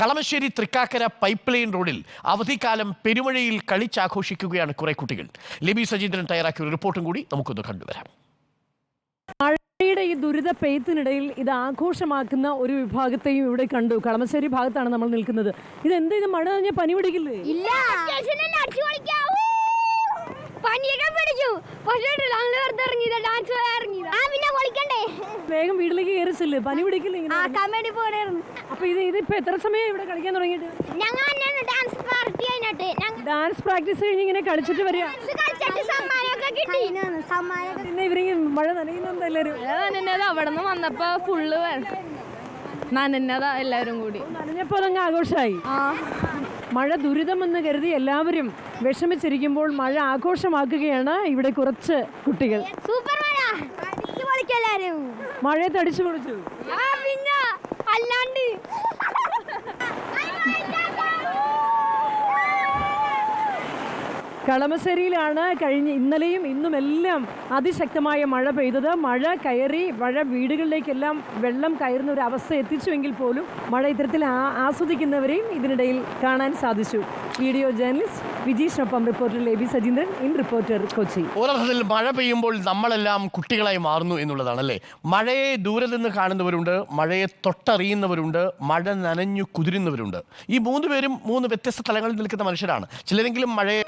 Kalamassery Thrikkakara pipe line റോഡിൽ അവധിക്കാലം പെരുമഴയിൽ കളിച്ചാഘോഷിക്കുകയാണ് കുറെ കുട്ടികൾ. ലിബി സജീന്ദ്രൻ തയ്യാറാക്കിയ ഒരു റിപ്പോർട്ടും കൂടി നമുക്കൊന്ന് കണ്ടുവരാം. മഴയുടെ ഈ ദുരിത പെയ്ത്തിനിടയിൽ ഇത് ആഘോഷമാക്കുന്ന ഒരു വിഭാഗത്തെയും ഇവിടെ കണ്ടു. കളമശ്ശേരി ഭാഗത്താണ് നമ്മൾ നിൽക്കുന്നത്. ഇത് എന്താ ഇത് മഴ നനഞ്ഞ പനി പിടിക്കില്ലേ? പനിയൊക്കെ പിടിച്ചു. പക്ഷേ ഡാൻസ് ഇറങ്ങിയതാ. കയറിച്ചില്ലേ പനി പിടിക്കില്ലേ ഇങ്ങനെ ആക്കാൻ പോണായിരുന്നു അപ്പൊ ഇത് ഇതിപ്പോ എത്ര സമയം ഇവിടെ കളിക്കാൻ തുടങ്ങിയിട്ട്? ഞങ്ങൾ തന്നെ ഡാൻസ് പാർട്ടി കഴിഞ്ഞിട്ട്. ഡാൻസ് പ്രാക്ടീസ് കഴിഞ്ഞ് ഇങ്ങനെ കളിച്ചിട്ട് വരിക. പിന്നെ ഇവരിങ്ങനെ മഴ നനയുന്നുണ്ട് എല്ലാവരും? നനഞ്ഞത് അവിടെ നിന്ന് വന്നപ്പോ ഫുള്ള് നനഞ്ഞതാ എല്ലാവരും കൂടി. നനഞ്ഞപ്പോ അതങ്ങ് ആഘോഷമായി മഴ ദുരിതമെന്ന് കരുതി എല്ലാവരും വിഷമിച്ചിരിക്കുമ്പോൾ മഴ ആഘോഷമാക്കുകയാണ് ഇവിടെ കുറച്ച് കുട്ടികൾ. സൂപ്പർ മഴ. കളിക്കെല്ലാരും മഴയത്ത് അടിച്ചു പൊളിച്ചു. പിന്നെ അല്ലാണ്ട്. കളമശ്ശേരിയിലാണ് കഴിഞ്ഞ ഇന്നലെയും ഇന്നും എല്ലാം അതിശക്തമായ മഴ പെയ്തത്. മഴ കയറി മഴ വീടുകളിലേക്കെല്ലാം വെള്ളം കയറുന്ന ഒരു അവസ്ഥ എത്തിച്ചുവെങ്കിൽ പോലും മഴ ഇത്തരത്തിൽ ആസ്വദിക്കുന്നവരെയും ഇതിനിടയിൽ കാണാൻ സാധിച്ചു. Video journalist വിജീഷിനൊപ്പം reporter Leby Sajeendran in reporter Kochi. ഒരർത്ഥത്തിൽ മഴ പെയ്യുമ്പോൾ നമ്മളെല്ലാം കുട്ടികളായി മാറുന്നു എന്നുള്ളതാണല്ലേ? മഴയെ ദൂരെ നിന്ന് കാണുന്നവരുണ്ട് മഴയെ തൊട്ടറിയുന്നവരുണ്ട് മഴ നനഞ്ഞു കുതിരുന്നവരുണ്ട്. ഈ മൂന്ന് പേരും മൂന്ന് വ്യത്യസ്ത തലങ്ങളിൽ നിൽക്കുന്ന മനുഷ്യരാണ്. ചിലരെങ്കിലും മഴയെ